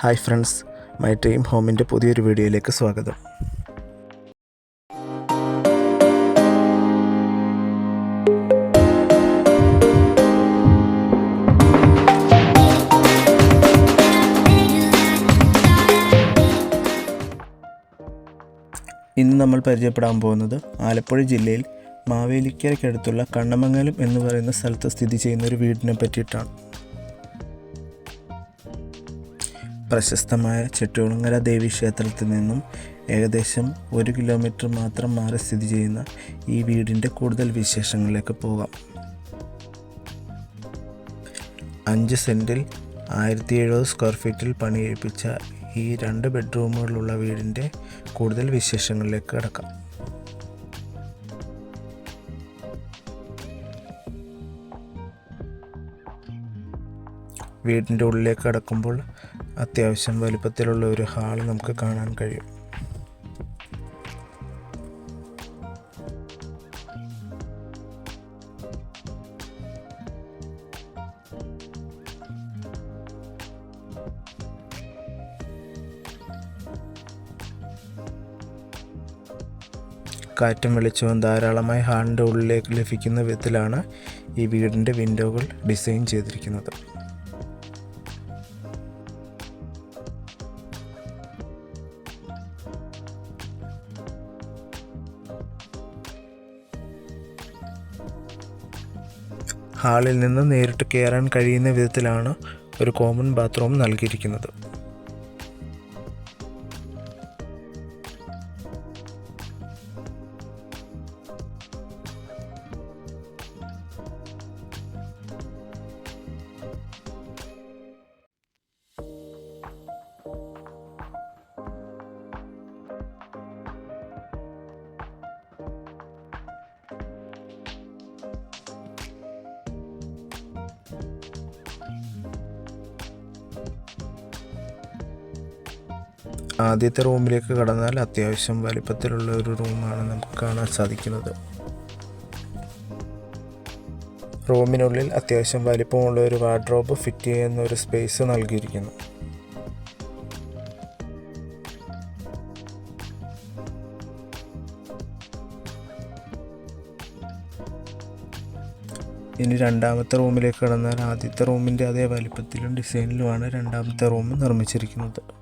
Hi friends my dream ഹോമിന്റെ പുതിയൊരു വീഡിയോയിലേക്ക് സ്വാഗതം. ഇന്ന് നമ്മൾ പരിചയപ്പെടാൻ പോകുന്നത് ആലപ്പുഴ ജില്ലയിൽ മാവേലിക്കരയ്ക്കടുത്തുള്ള കണ്ണമംഗലം എന്ന് പറയുന്ന സ്ഥലത്ത് സ്ഥിതി ചെയ്യുന്ന ഒരു വീടിനെ പറ്റിയിട്ടാണ്. പ്രശസ്തമായ ചെട്ടുകുളങ്ങര ദേവി ക്ഷേത്രത്തിൽ നിന്നും ഏകദേശം ഒരു കിലോമീറ്റർ മാത്രം മാറി സ്ഥിതി ചെയ്യുന്ന ഈ വീടിന്റെ കൂടുതൽ വിശേഷങ്ങളിലേക്ക് പോകാം. അഞ്ച് സെന്റിൽ ആയിരത്തി എഴുപത് സ്ക്വയർ ഫീറ്റിൽ പണിയെഴുപ്പിച്ച ഈ രണ്ട് ബെഡ്റൂമുകളുള്ള വീടിന്റെ കൂടുതൽ വിശേഷങ്ങളിലേക്ക് കിടക്കാം. വീടിന്റെ ഉള്ളിലേക്ക് കടക്കുമ്പോൾ അത്യാവശ്യം വലുപ്പത്തിലുള്ള ഒരു ഹാൾ നമുക്ക് കാണാൻ കഴിയും. കാറ്റും വെളിച്ചവും ധാരാളമായി ഹാളിന്റെ ഉള്ളിലേക്ക് ലഭിക്കുന്ന വിധത്തിലാണ് ഈ വീടിന്റെ വിൻഡോകൾ ഡിസൈൻ ചെയ്തിരിക്കുന്നത്. ഹാളിൽ നിന്ന് നേരിട്ട് കയറാൻ കഴിയുന്ന വിധത്തിലാണ് ഒരു കോമൺ ബാത്റൂം നൽകിയിരിക്കുന്നത്. ആദ്യത്തെ റൂമിലേക്ക് കടന്നാൽ അത്യാവശ്യം വലിപ്പത്തിലുള്ള ഒരു റൂമാണ് നമുക്ക് കാണാൻ സാധിക്കുന്നത്. റൂമിനുള്ളിൽ അത്യാവശ്യം വലിപ്പമുള്ള ഒരു വാർഡ്രോബ് ഫിറ്റ് ചെയ്യുന്ന ഒരു സ്പേസ് നൽകിയിരിക്കുന്നു. ഇനി രണ്ടാമത്തെ റൂമിലേക്ക് കടന്നാൽ ആദ്യത്തെ റൂമിന്റെ അതേ വലിപ്പത്തിലും ഡിസൈനിലുമാണ് രണ്ടാമത്തെ റൂം നിർമ്മിച്ചിരിക്കുന്നത്.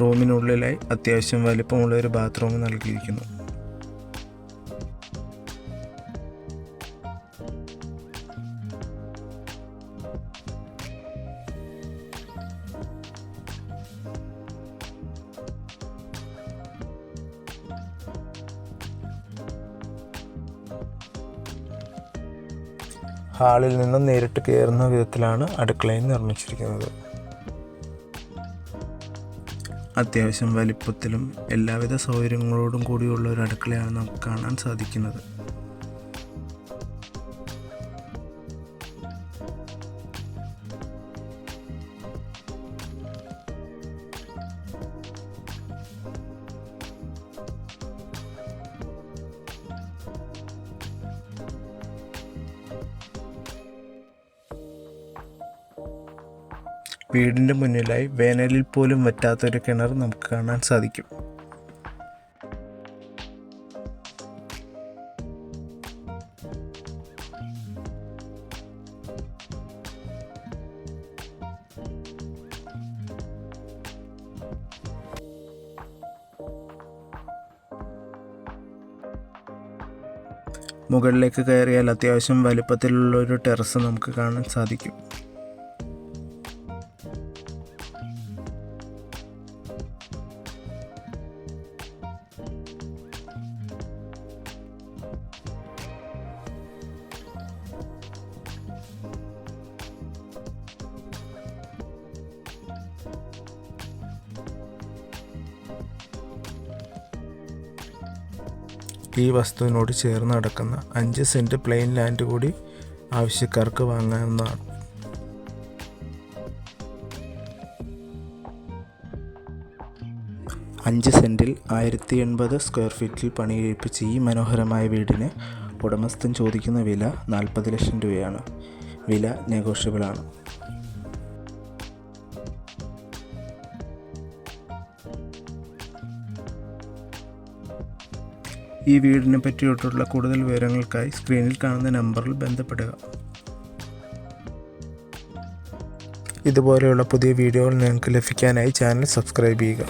റൂമിനുള്ളിലായി അത്യാവശ്യം വലിപ്പമുള്ള ഒരു ബാത്റൂം നൽകിയിരിക്കുന്നു. ഹാളിൽ നിന്നും നേരിട്ട് കയറുന്ന വിധത്തിലാണ് അടുക്കളയും നിർമ്മിച്ചിരിക്കുന്നത്. അത്യാവശ്യം വലിപ്പത്തിലും എല്ലാവിധ സൗകര്യങ്ങളോടും കൂടിയുള്ള ഒരു അടുക്കളയാണ് നമുക്ക് കാണാൻ സാധിക്കുന്നത്. വീടിന്റെ മുന്നിലായി വേനലിൽ പോലും വറ്റാത്തൊരു കിണർ നമുക്ക് കാണാൻ സാധിക്കും. മുകളിലേക്ക് കയറിയാൽ അത്യാവശ്യം വലിപ്പത്തിലുള്ള ഒരു ടെറസ് നമുക്ക് കാണാൻ സാധിക്കും. ഈ വസ്തുവിനോട് ചേർന്ന് കിടക്കുന്ന അഞ്ച് സെന്റ് പ്ലെയിൻ ലാൻഡ് കൂടി ആവശ്യക്കാർക്ക് വാങ്ങാവുന്നതാണ്. അഞ്ച് സെന്റിൽ ആയിരത്തി എൺപത് സ്ക്വയർ ഫീറ്റിൽ പണി കഴിപ്പിച്ച ഈ മനോഹരമായ വീടിന് ഉടമസ്ഥൻ ചോദിക്കുന്ന വില നാൽപ്പത് ലക്ഷം രൂപയാണ്. വില നെഗോഷ്യബിളാണ് ഈ വീടിനെ പറ്റിയിട്ടുള്ള കൂടുതൽ വിവരങ്ങൾക്കായി സ്ക്രീനിൽ കാണുന്ന നമ്പറിൽ ബന്ധപ്പെടുക. ഇതുപോലെയുള്ള പുതിയ വീഡിയോകൾ നിങ്ങൾക്ക് ലഭിക്കാനായി ചാനൽ സബ്സ്ക്രൈബ് ചെയ്യുക.